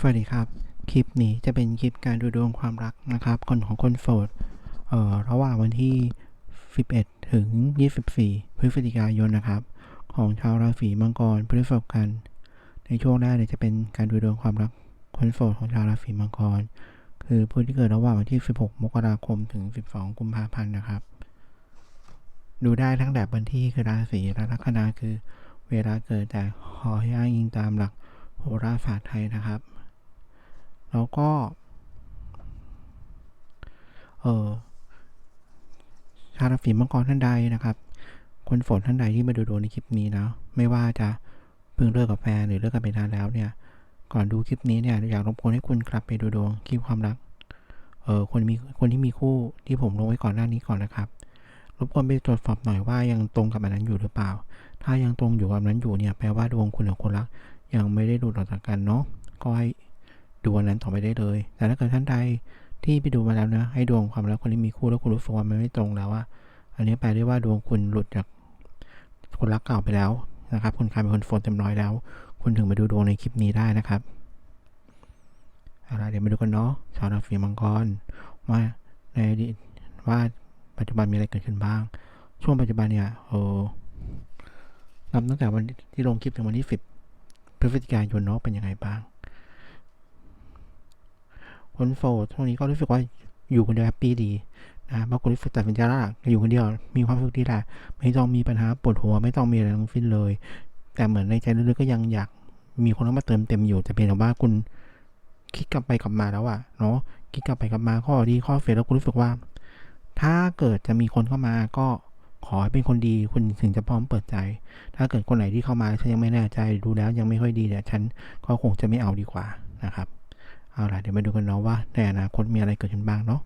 สวัสดีครับ คลิปนี้จะเป็นคลิปการดูดวงความรักนะครับคนของคนโสดเอ่อระหว่างวันที่ 11 ถึง 24 พฤศจิกายนนะครับ ของชาวราศีมังกรพฤษภกัน ในช่วงแรกเนี่ยจะเป็นการดูดวงความรักคนโสดของชาวราศีมังกร คือผู้ที่เกิดระหว่างวันที่ 16 มกราคมถึง 12 กุมภาพันธ์นะครับ ดูได้ทั้งแบบวันที่คือราศีและลัคนาคือเวลาเกิดแต่ขอให้อ้างอิงตามหลักโหราศาสตร์ไทยนะครับ แล้วก็ เออชาวราศีมังกรท่านใดนะครับ คนโสดท่านใดที่มาดูดวงในคลิปนี้นะ ไม่ว่าจะเพิ่งเลิกกับแฟนหรือเลิกกันไปนานแล้วเนี่ย ก่อนดูคลิปนี้เนี่ยอยากรบกวนให้คุณกลับไปดูดวงคลิปความรัก เออคนมีคนที่มีคู่ที่ผมลงไว้ก่อนหน้านี้ก่อนนะครับ รบกวนไปตรวจสอบหน่อยว่ายังตรงกับอันนั้นอยู่หรือเปล่า ถ้ายังตรงอยู่กับนนั้นอยู่เนี่ยแปลว่าดวงคุณกับคนรัก ยังไม่ได้หลุดออกจากกันเนาะก็ให้ ดูอันนั้นต่อไปได้เลย แต่ถ้าเกิดท่านใดที่ไปดูมาแล้วนะ ให้ดวงความรักคนที่มีคู่แล้วคุณรู้สึกว่ามันไม่ตรงแล้วว่าอันนี้แปลได้ว่าดวงคุณหลุดจากคนรักเก่าไปแล้วนะครับ คุณกลายเป็นคนโฟนเต็มร้อยแล้ว คุณถึงมาดูดวงในคลิปนี้ได้นะครับเอาละเดี๋ยวมาดูกันเนาะชาวราศีมังกรว่าในอดีตว่าปัจจุบันมีอะไรเกิดขึ้นบ้าง ช่วงปัจจุบันเนี่ยเออนับตั้งแต่วันที่ลงคลิปถึงวันที่สิบพฤศจิกายนเนาะเป็นยังไงบ้าง คนโสดช่วงนี้ก็รู้สึกว่าอยู่คนเดียวแฮปปี้ดีนะบางคนรู้สึกตัดสินใจแล้วล่ะอยู่คนเดียวมีความสุขดีแหละไม่ต้องมีปัญหาปวดหัวไม่ต้องมีอะไรทั้งสิ้นเลย แต่เหมือนในใจลึกๆก็ยังอยากมีคนเข้ามาเติมเต็มอยู่แต่เพียงแต่ว่าคุณคิดกลับไปกลับมาแล้วอะเนาะคิดกลับไปกลับมาข้อดีข้อเสียแล้วคุณรู้สึกว่า ถ้าเกิดจะมีคนเข้ามาก็ขอให้เป็นคนดีคุณถึงจะพร้อมเปิดใจ ถ้าเกิดคนไหนที่เข้ามาฉันยังไม่แน่ใจดูแล้วยังไม่ค่อยดีเนี่ยฉันก็คงจะไม่เอาดีกว่านะครับ เอาล่ะเดี๋ยวมาดูกันเนาะว่าในอนาคตมีอะไรเกิดขึ้นบ้างเนาะ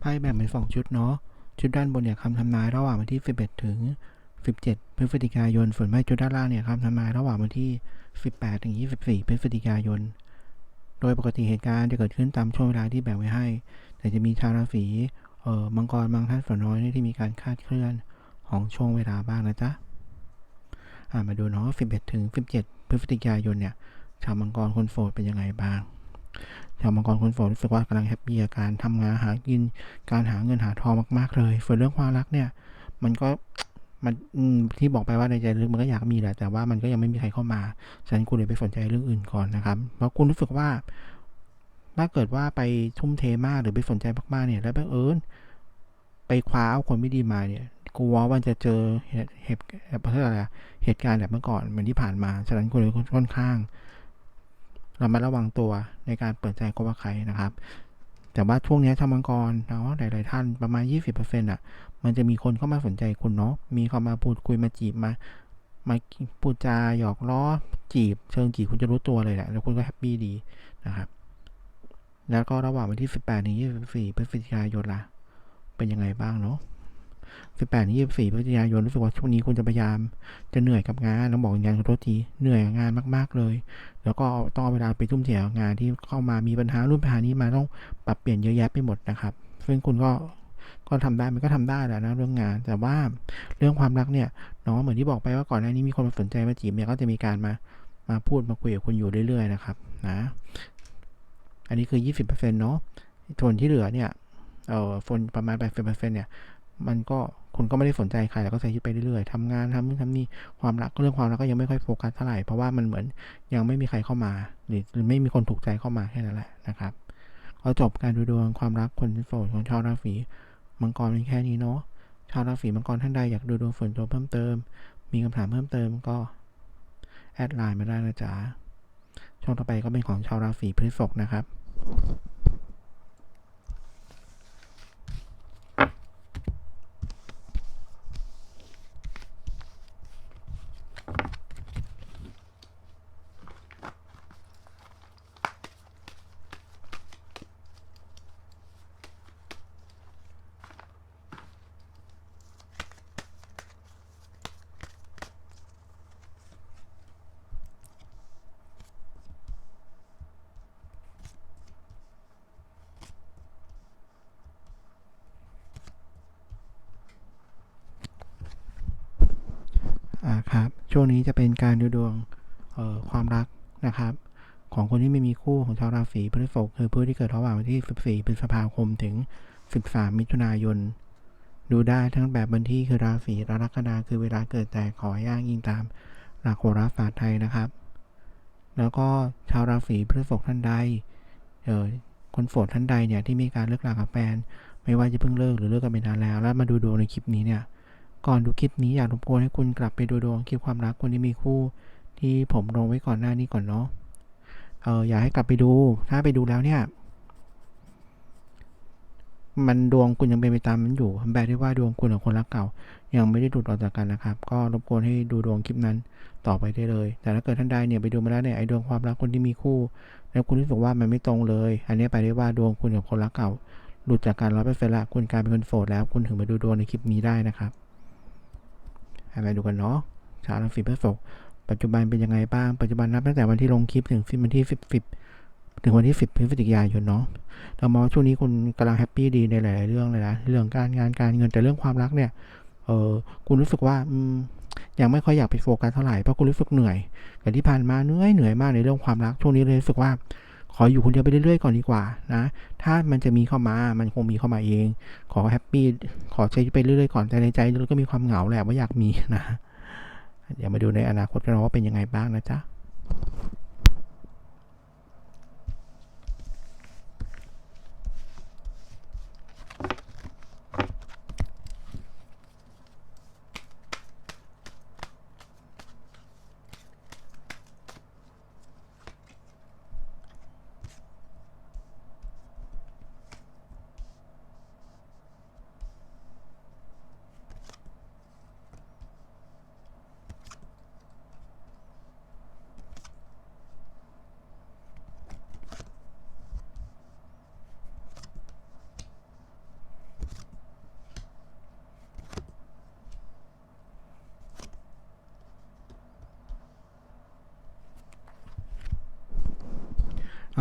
ไพ่แบ่งเป็นสองชุดเนาะ ชุดด้านบนเนี่ยคำทำนายระหว่างวันที่ 11 ถึง 17 พฤศจิกายน ส่วนไพ่ชุดด้านล่างเนี่ยคำทำนายระหว่างวันที่ 18 ถึง 24 พฤศจิกายน โดยปกติเหตุการณ์จะเกิดขึ้นตามช่วงเวลาที่แบ่งไว้ให้ แต่จะมีชาวราศีเอ่อมังกรบางท่านส่วนน้อยที่มีการคาดเคลื่อนของช่วงเวลาบ้างนะจ๊ะมาดูเนาะ11 ถึง 17 พฤศจิกายนเนี่ย ชาวมังกรคนโสดเป็นยังไงบ้าง ชาวมังกรคนโสดรู้สึกว่ากำลังแฮปปี้กับการทำงานหากินการหาเงินหาทองมากๆเลย ส่วนเรื่องความรักเนี่ย มันก็มันที่บอกไปว่าในใจลึกมันก็อยากมีแหละแต่ว่ามันก็ยังไม่มีใครเข้ามาฉะนั้นคุณเลยไปสนใจเรื่องอื่นก่อนนะครับ เพราะคุณรู้สึกว่า ถ้าเกิดว่าไปทุ่มเทมากหรือไปสนใจมากๆเนี่ยแล้วบังเอิญไปคว้าเอาคนไม่ดีมาเนี่ยกลัวว่าจะเจอเหตุเหตุอะไรเหตุการณ์แบบเมื่อก่อนเหมือนที่ผ่านมาฉะนั้นคุณเลยค่อนข้าง เระมัดระวังตัวในการเปิดใจคบกับใครนะครับ แต่ว่าช่วงนี้ชาวมังกรเนาะหลาย ๆ ท่านประมาณ 20%อะ มันจะมีคนเข้ามาสนใจคุณเนาะ มีเข้ามาพูดคุยมาจีบมา มาพูดจาหยอกล้อจีบ เชิงจีบคุณจะรู้ตัวเลยแหละ แล้วคุณก็แฮปปี้ดีนะครับ แล้วก็ระหว่างวันที่ 18 ถึง 24 พฤศจิกายนล่ะ เป็นยังไงบ้างเนาะ 18ถึง24พฤศจิกายนรู้สึกว่าช่วงนี้คุณจะพยายาม จะเหนื่อยกับงานต้องบอกอย่างขอโทษทีเหนื่อยงานมาก ๆเลย แล้วก็ต้องเอาเวลาไปทุ่มเทงานที่เข้ามามีปัญหารุ่นปัญหานี้มาต้องปรับเปลี่ยนเยอะแยะไปหมดนะครับ ซึ่งคุณก็ก็ทำได้มันก็ทำได้แหละนะเรื่องงาน แต่ว่าเรื่องความรักเนี่ยเนาะเหมือนที่บอกไปว่าก่อนหน้านี้มีคนมาสนใจมาจีบเนี่ยก็จะมีการมามาพูดมาคุยกับคุณอยู่เรื่อยๆนะครับนะอันนี้คือ 20%เนาะส่วนที่เหลือเนี่ยเอ่อฝนประมาณ 80%เนี่ย มันก็คุณก็ไม่ได้สนใจใครแล้วก็ใช้ชีวิตไปเรื่อยๆทำงานทำนู่นทำนี่ความรักเรื่องความรักก็ยังไม่ค่อยโฟกัสเท่าไหร่เพราะว่ามันเหมือนยังไม่มีใครเข้ามา หรือไม่มีคนถูกใจเข้ามาแค่นั้นแหละนะครับก็จบการดูดวงความรักคนโสดของชาวราศีมังกรเป็นแค่นี้เนาะชาวราศีมังกรท่านใดอยากดูดวงส่วนตัวเพิ่มเติม มีคำถามเพิ่มเติมก็แอดไลน์มาได้นะจ๊ะช่องต่อไปก็เป็นของชาวราศีพฤษภนะครับ ช่วงนี้จะเป็นการดูดวงออความรักนะครับ ของคนที่ไม่มีคู่ของชาวราศีพฤษภคือผู้ที่เกิดระหว่างวันที่ 14 พฤษภาคมถึง 13 มิถุนายน ดูได้ทั้งแบบบันที่คือราศีกรกฎาคือเวลาเกิดแต่ขออย่างยิงตามหลักโหราศาสตร์ไทยนะครับ แล้วก็ชาวราศีพฤษภท่านใดเออคนโสดท่านใดเนี่ยที่มีการเลิกรากับแฟนไม่ว่าจะเพิ่งเลิกหรือเลิกกันไปนานแล้ว แล้วมาดูดวงในคลิปนี้เนี่ย ก่อนดูคลิปนี้อยากรบกวนให้คุณกลับไปดูดวงคลิปความรักคนที่มีคู่ ที่ผมลงไว้ก่อนหน้านี้ก่อนเนาะเอออยากให้กลับไปดูถ้าไปดูแล้วเนี่ย มันดวงคุณยังเป็นไปตามนั้นอยู่แปลได้ว่าดวงคุณกับคนรักเก่า ยังไม่ได้หลุดออกจากกันนะครับ ก็รบกวนให้ดูดวงคลิปนั้นต่อไปได้เลย แต่ถ้าเกิดท่านใดเนี่ยไปดูมาแล้วเนี่ยไอดวงความรักคนที่มีคู่ แล้วคุณรู้สึกว่ามันไม่ตรงเลย อันนี้ไปได้ว่าดวงคุณกับคนรักเก่า หลุดจากกันร้อยเปอร์เซ็นต์ละคุณกลายเป็นคนโสดแล้ว คุณถึงมาดูดวงในคลิปนี้ได้นะครับ มาดูกันเนาะชาวราศีพฤษภปัจจุบันเป็นยังไงบ้าง ปัจจุบันนับตั้งแต่วันที่ลงคลิปถึงวันที่สิบสิบถึงวันที่สิบพฤศจิกายนเนาะเรามองว่าช่วงนี้คุณกำลังแฮปปี้ดีในหลาย ๆ เรื่องเลยนะ เรื่องการงานการเงินแต่เรื่องความรักเนี่ย เออคุณรู้สึกว่าอืมยังไม่ค่อยอยากไปโฟกัสเท่าไหร่เพราะคุณรู้สึกเหนื่อยแต่ที่ผ่านมาเหนื่อยเหนื่อยมากในเรื่องความรักช่วงนี้เลยรู้สึกว่า ขออยู่คนเดียวไปเรื่อยๆก่อนดีกว่านะ ถ้ามันจะมีเข้ามา มันคงมีเข้ามาเอง ขอแฮปปี้ ขอใช้ไปเรื่อยๆก่อน แต่ในใจเราก็มีความเหงาแหละว่าอยากมีนะ เดี๋ยวมาดูในอนาคตกันว่าเป็นยังไงบ้างนะจ๊ะ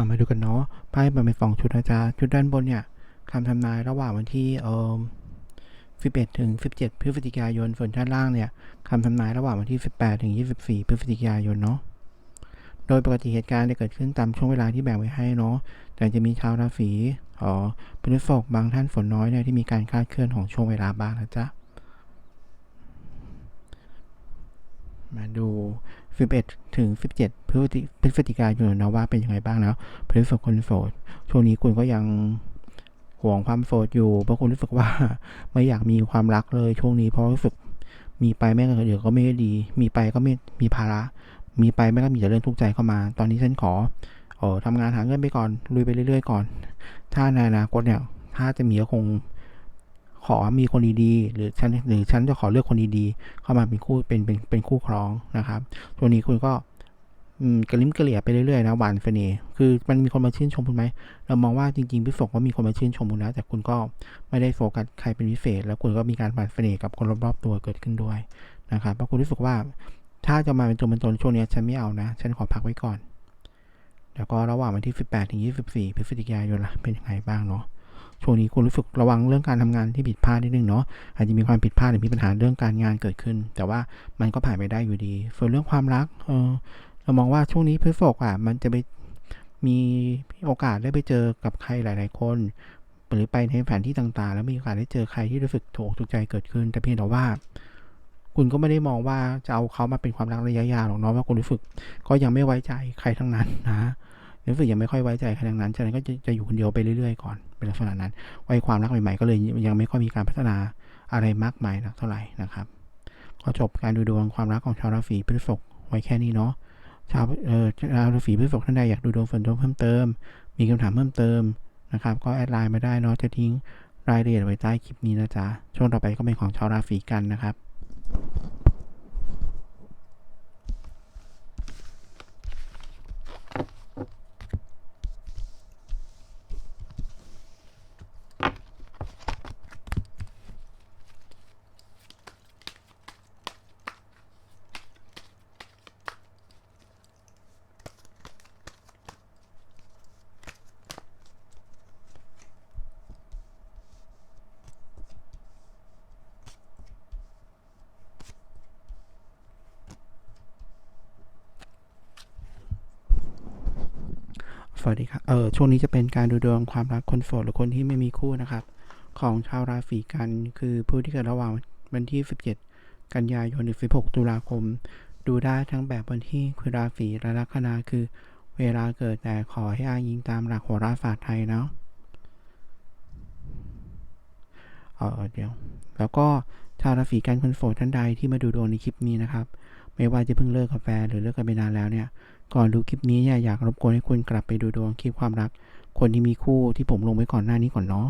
ามาดูกันเนาะไพ่มันเป็นสองชุดนะจ๊ะชุดด้านบนเนี่ยคำทำนายระหว่างวันที่เอ่อ11 ถึง 17 พฤศจิกายน ส่วนด้านล่างเนี่ยคำทำนายระหว่างวันที่ 18 ถึง 24 พฤศจิกายนเนาะ โดยปกติเหตุการณ์จะเกิดขึ้นตามช่วงเวลาที่แบ่งไว้ให้เนาะ แต่จะมีชาวราศีอ๋อพฤษภบางท่านฝนน้อยเนี่ยที่มีการคลาดเคลื่อนของช่วงเวลาบ้างนะจ๊ะ มาดู 11 ถึง 17 พฤศจิพฤติกายนนะว่าเป็นยังไงบ้างแล้วพฤษภคนโสด ช่วงนี้คุณก็ยังห่วงความโสดอยู่เพราะคุณรู้สึกว่าไม่อยากมีความรักเลยช่วงนี้เพราะรู้สึกมีไปแม่งเดี๋ยวก็ไม่ดี มีไปก็ไม่มีภาระ มีไปแม่ก็มีแต่เรื่องทุกข์ใจเข้ามา ตอนนี้ฉันขอเออทำงานหาเงินไปก่อนลุยไปเรื่อยๆก่อน ถ้าในอนาคตเนี่ย ถ้าจะมีก็คง ขอมีคนดีๆหรือฉันหรือฉันจะขอเลือกคนดีๆเข้ามาเป็นคู่เป็นเป็นเป็นคู่ครองนะครับตัวนี้คุณก็กระลิ้มกระเหลี่ยไปเรื่อยๆนะหวานเสน่ห์คือมันมีคนมาชื่นชมคุณไหมเรามองว่าจริงๆพิศกว่ามีคนมาชื่นชมคุณนะแต่คุณก็ไม่ได้โฟกัสใครเป็นพิเศษ แล้วคุณก็มีการหวานเสน่ห์กับคนรอบๆตัวเกิดขึ้นด้วยนะครับเพราะคุณรู้สึกว่าถ้าจะมาเป็นตัวเป็นตนช่วงนี้ฉันไม่เอานะ ฉันขอพักไว้ก่อน แล้วก็ระหว่างวันที่ 18 ถึง 24 พฤศจิกายนล่ะเป็นยังไงบ้างเนาะ ช่วงนี้คุณรู้สึกระวังเรื่องการทำงานที่ผิดพลาดนิดนึงเนาะอาจจะมีความผิดพลาดหรือมีปัญหาเรื่องการงานเกิดขึ้น แต่ว่ามันก็ผ่านไปได้อยู่ดี ส่วนเรื่องความรักเออเรามองว่าช่วงนี้พฤษภอะมันจะไปมีโอกาสได้ไปเจอกับใครหลาย ๆ คน หรือไปในแผนที่ต่างๆ แล้วมีโอกาสได้เจอใครที่รู้สึกถูกถูกใจเกิดขึ้น แต่เพียงแต่ว่า คุณก็ไม่ได้มองว่าจะเอาเขามาเป็นความรักระยะยาวหรอกเนาะว่าคุณรู้สึกก็ยังไม่ไว้ใจใครทั้งนั้นนะ รู้สึกยังไม่ค่อยไว้ใจใครทั้งนั้นฉะนั้นก็จะจะอยู่คนเดียวไปเรื่อยๆก่อนเป็นลักษณะนั้นวัยความรักใหม่ๆก็เลยยังไม่ค่อยมีการพัฒนาอะไรมากมายนักเท่าไหร่นะครับก็จบการดูดวงความรักของชาวราศีพฤษภไว้แค่นี้เนาะชาวเอ่อชาวราศีพฤษภท่านใดอยากดูดวงส่วนตัวเพิ่มเติม มีคำถามเพิ่มเติมนะครับ ก็แอดไลน์มาได้เนาะจะทิ้งรายละเอียดไว้ใต้คลิปนี้นะจ๊ะช่วงต่อไปก็เป็นของชาวราศีกันนะครับ วัสดีครับ เออช่วงนี้จะเป็นการดูดวงความรักคนโสดหรือคนที่ไม่มีคู่นะครับ ของชาวราศีกัน คือผู้ที่เกิดระหว่างวันที่ 17 กันยายนถึง 16 ตุลาคม ดูได้ทั้งแบบวันที่คือราศีและลัคนาคือ เวลาเกิดแต่ขอให้อ้างอิงตามหลักโหราศาสตร์ไทยเนาะเออเดี๋ยว แล้วก็ชาวราศีกันคนโสดท่านใดที่มาดูดวงในคลิปนี้นะครับ ไม่ว่าจะเพิ่งเลิกกับแฟนหรือเลิกกันไปนานแล้วเนี่ย ก่อนดูคลิปนี้เนี่ยอยากรบกวนให้คุณกลับไปดูดวงคลิปความรัก คนที่มีคู่ที่ผมลงไว้ก่อนหน้านี้ก่อนเนาะ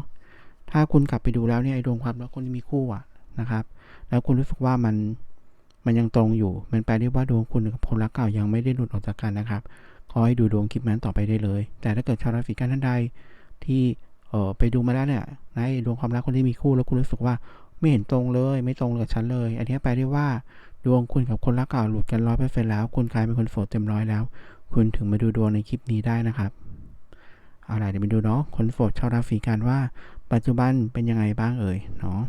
ถ้าคุณกลับไปดูแล้วเนี่ยไอ้ดวงความรักคนที่มีคู่อะนะครับ แล้วคุณรู้สึกว่ามันมันยังตรงอยู่ มันแปลได้ว่าดวงคุณกับคนรักเก่ายังไม่ได้หลุดออกจากกันนะครับ ขอให้ดูดวงคลิปนั้นต่อไปได้เลย แต่ถ้าเกิดชาวราศีกันท่านใดที่เออไปดูมาแล้วเนี่ยในดวงความรักคนที่มีคู่แล้วคุณรู้สึกว่าไม่เห็นตรงเลย ไม่ตรงกับฉันเลย อันนี้แปลได้ว่า ดวงคุณกับคนรักเก่าหลุดกันร้อยเปอร์เซ็นต์แล้ว คุณกลายเป็นคนโสดเต็มร้อยแล้ว คุณถึงมาดูดวงในคลิปนี้ได้นะครับเอาล่ะเดี๋ยวมาดูเนาะคนโสดชาวราศีกันว่า ปัจจุบันเป็นยังไงบ้างเอ่ยเนาะ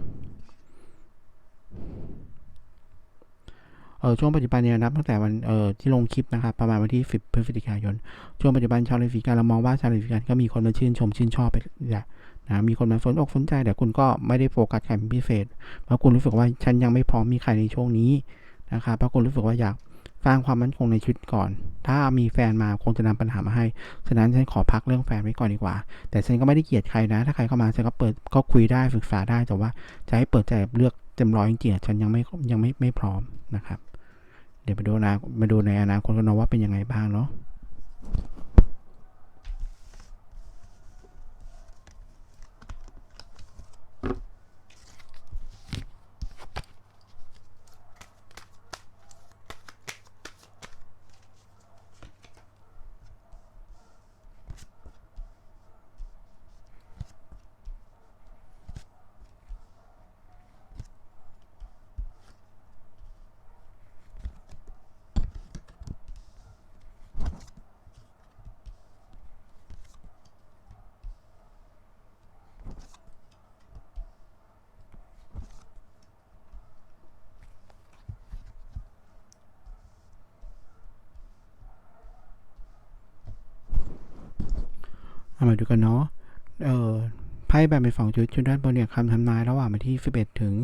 เออช่วงปัจจุบันเนี่ยนับตั้งแต่วันเออที่ลงคลิปนะครับประมาณวันที่ 10พฤศจิกายนช่วงปัจจุบันชาวราศีกันเรามองว่าชาวราศีกันก็มีคนมาชื่นชมชื่นชอบไปอย่าง นะมีคนมาสนอกสนใจแต่คุณก็ไม่ได้โฟกัสใครเป็นพิเศษ เพราะคุณรู้สึกว่าฉันยังไม่พร้อมมีใครในช่วงนี้นะครับเพราะคุณรู้สึกว่าอยากสร้างความมั่นคงในชีวิตก่อน ถ้ามีแฟนมาคงจะนำปัญหามาให้ ฉะนั้นฉันขอพักเรื่องแฟนไว้ก่อนดีกว่า แต่ฉันก็ไม่ได้เกลียดใครนะ ถ้าใครเข้ามาฉันก็เปิดก็คุยได้ศึกษาได้ แต่ว่าจะให้เปิดใจเลือกเต็มร้อยจริงๆฉันยังไม่ยังไม่ไม่พร้อมนะครับ เดี๋ยวมาดูนะมาดูในอนาคตกันนะว่าเป็นยังไงบ้างเนาะ เอามาดูกันเนาะ เออไพ่แบ่งเป็นสองชุดชุดด้านบนเนี่ยคำทำนายระหว่างวันที่ 11 ถึง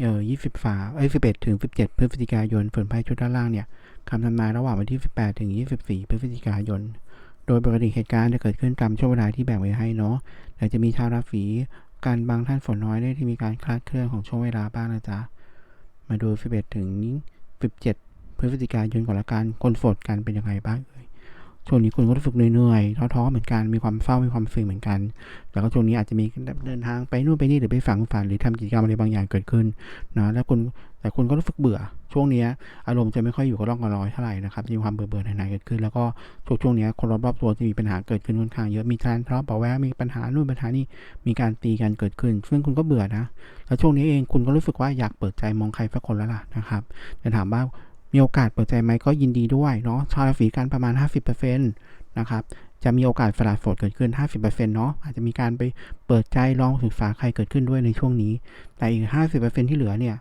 เอ่อ20ฝาเอ้ย11 ถึง 17 พฤศจิกายน ส่วนไพ่ชุดด้านล่างเนี่ยคำทำนายระหว่างวันที่ 18 ถึง 24 พฤศจิกายน โดยปกติเหตุการณ์จะเกิดขึ้นตามช่วงเวลาที่แบ่งไว้ให้เนาะ แต่จะมีชาวราศีการบางท่านฝนน้อยได้ที่มีการคลาดเคลื่อนของช่วงเวลาบ้างนะจ๊ะ มาดู 11 ถึง 17 พฤศจิกายนก่อนละกันคนโสดกันเป็นยังไงบ้าง ช่วงนี้คุณก็รู้สึกเหนื่อยๆท้อๆเหมือนกันมีความเศร้ามีความซึ้งเหมือนกันแล้วก็ช่วงนี้อาจจะมีเดินทางไปนู่นไปนี่หรือไปฝังฝันหรือทำกิจกรรมอะไรบางอย่างเกิดขึ้นนะแล้วคุณแต่คุณก็รู้สึกเบื่อ ช่วงนี้อารมณ์จะไม่ค่อยอยู่กับร่องกับรอยเท่าไหร่นะครับมีความเบื่อเบื่อหน่ายๆเกิดขึ้น แล้วก็ช่วงช่วงนี้คนรอบๆตัวจะมีปัญหาเกิดขึ้นค่อนข้างเยอะมีการทะเลาะเบาะแวงมีปัญหานู่นปัญหานี่มีการตีกันเกิดขึ้น ซึ่งคุณก็เบื่อนะแล้วช่วงนี้เองคุณก็รู้สึกว่าอยากเปิดใจมองใครสักคนแล้วล่ะนะครับแต่ถามว่า มีโอกาสเปิดใจไหมก็ยินดีด้วยเนาะชาวราศีกันประมาณ 50%นะครับจะมีโอกาสสละโสดเกิดขึ้น 50%เนาะอาจจะมีการไปเปิดใจลองศึกษาใครเกิดขึ้นด้วยในช่วงนี้ แต่อีก 50%ที่เหลือเนี่ย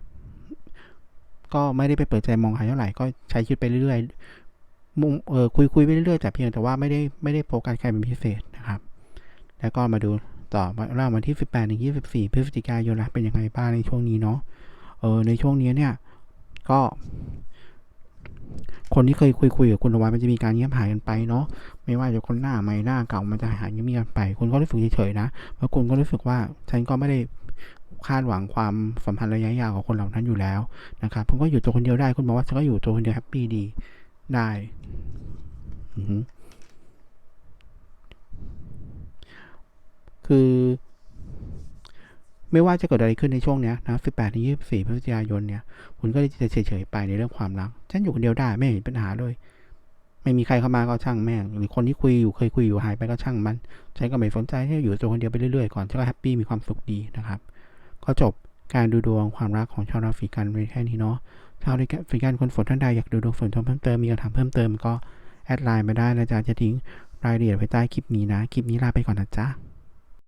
ก็ไม่ได้ไปเปิดใจมองใครเท่าไหร่ก็ใช้ชีวิตไปเรื่อยๆมุมเออคุยคุยไปเรื่อยๆแต่เพียงแต่ว่าไม่ได้ไม่ได้โฟกัสใครเป็นพิเศษนะครับ แล้วก็มาดูต่อมาเล่าวันที่ 18ถึง24 พฤศจิกายนละเป็นยังไงบ้างในช่วงนี้เนาะเออในช่วงนี้เนี่ย ก็ คนที่เคยคุยคุยกับคุณเอาไว้มันจะมีการเงียบหายกันไปเนาะไม่ว่าจะคนหน้าใหม่หน้าเก่ามันจะหายเงียบกันไปคุณก็รู้สึกเฉยๆนะเพราะคุณก็รู้สึกว่าฉันก็ไม่ได้คาดหวังความสัมพันธ์ระยะยาวกับคนเหล่านั้นอยู่แล้วนะครับคุณก็อยู่ตัวคนเดียวได้คุณบอกว่าฉันก็อยู่ตัวคนเดียวแฮปปี้ดีได้คือ ไม่ว่าจะเกิดอะไรขึ้นในช่วงเนี้ยนะ18ถึง24พฤศจิกายนเนี่ย คุณก็จะเฉยๆไปในเรื่องความรัก ฉันอยู่คนเดียวได้ไม่เห็นปัญหาเลย ไม่มีใครเข้ามาก็ช่างแม่ง หรือคนที่คุยอยู่เคยคุยอยู่หายไปก็ช่างมัน ฉันก็ไม่สนใจที่อยู่ตัวคนเดียวไปเรื่อยๆก่อน ฉันก็แฮปปี้มีความสุขดีนะครับ ก็จบการดูดวงความรักของชาวราศีกันไปแค่นี้เนาะ ชาวราศีกันคนฝนท่านใดอยากดูดวงฝนเพิ่มเติมมีคำถามเพิ่มเติมก็แอดไลน์มาได้นะจ๊ะจะทิ้งรายละเอียดไว้ใต้คลิปนี้นะ คลิปนี้ลาไปก่อนนะจ๊ะ